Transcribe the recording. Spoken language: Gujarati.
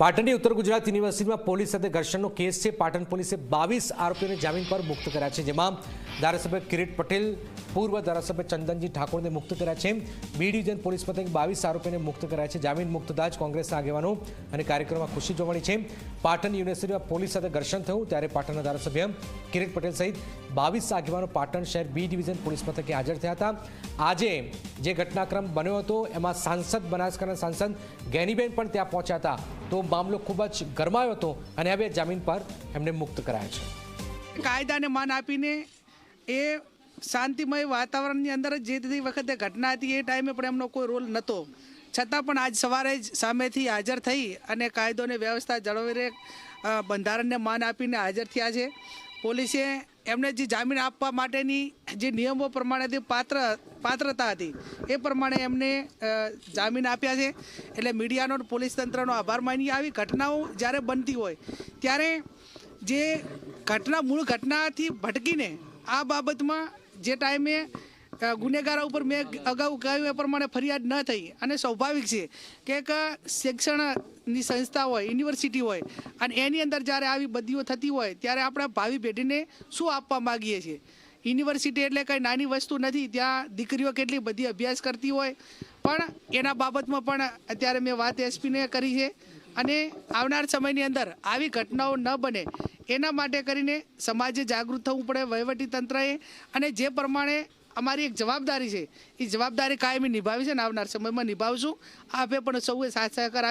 પાટણની ઉત્તર ગુજરાત યુનિવર્સિટીમાં પોલીસ સાથે ઘર્ષણનો કેસ છે. પાટણ પોલીસે બાવીસ આરોપીઓને જામીન પર મુક્ત કર્યા છે, જેમાં ધારાસભ્ય કિરીટ પટેલ, પૂર્વ ધારાસભ્ય ચંદનજી ઠાકોરને મુક્ત કર્યા છે. બી ડિવિઝન પોલીસ મથકે બાવીસ આરોપીને મુક્ત કર્યા છે. જામીન મુક્ત થતાં જ કોંગ્રેસના આગેવાનો અને કાર્યક્રમમાં ખુશી જોવા મળી છે. પાટણ યુનિવર્સિટીમાં પોલીસ સાથે ઘર્ષણ થયું, ત્યારે પાટણના ધારાસભ્ય કિરીટ પટેલ સહિત બાવીસ આગેવાનો પાટણ શહેર બી ડિવિઝન પોલીસ મથકે હાજર થયા હતા. આજે જે ઘટનાક્રમ બન્યો હતો, એમાં સાંસદ બનાસકાંઠા સાંસદ ગેનીબેન પણ ત્યાં પહોંચ્યા હતા. તો મામલો ખૂબ જ ગરમાયો હતો અને હવે જામીન પર એમને મુક્ત કરાયા છે. કાયદાને માન આપીને એ શાંતિમય વાતાવરણની અંદર જ તે વખતે ઘટના હતી એ ટાઈમે પણ એમનો કોઈ રોલ નહોતો. છતાં પણ આજ સવારે જ સામેથી હાજર થઈ અને કાયદો અને વ્યવસ્થા જળવાઈ રહે બંધારણને માન આપીને હાજર થયા છે. પોલીસે એમને જે જામીન આપવા માટેની જે નિયમો પ્રમાણેથી પાત્ર, પાત્રતા હતી, એ પ્રમાણે એમને જામીન આપ્યા છે. એટલે મીડિયાનો પોલીસ તંત્રનો આભાર માની આવી ઘટનાઓ જ્યારે બનતી હોય, ત્યારે જે ઘટના, મૂળ ઘટનાથી ભટકીને આ બાબતમાં જે ટાઈમે ગુનેગારો ઉપર મેં અગાઉ કહ્યું એ પ્રમાણે ફરિયાદ ન થઈ. અને સ્વાભાવિક છે કે એક શિક્ષણની સંસ્થા હોય, યુનિવર્સિટી હોય, અને એની અંદર જ્યારે આવી બદીઓ થતી હોય, ત્યારે આપણે ભાવિ પેઢીને શું આપવા માગીએ છીએ? યુનિવર્સિટી એટલે કંઈ નાની વસ્તુ નથી, ત્યાં દીકરીઓ કેટલી બધી અભ્યાસ કરતી હોય. પણ એના બાબતમાં પણ અત્યારે મેં વાત એસપીને કરી છે. અને આવનાર સમયની અંદર આવી ઘટનાઓ ન બને, એના માટે કરીને સમાજે જાગૃત થવું પડે વહીવટી તંત્રએ અને જે પ્રમાણે અમારી એક જવાબદારી છે. એ જવાબદારી કાયમી નિભાવી છે ને આવનાર સમયમાં નિભાવશું. આપે પણ સૌએ સાથ સહકાર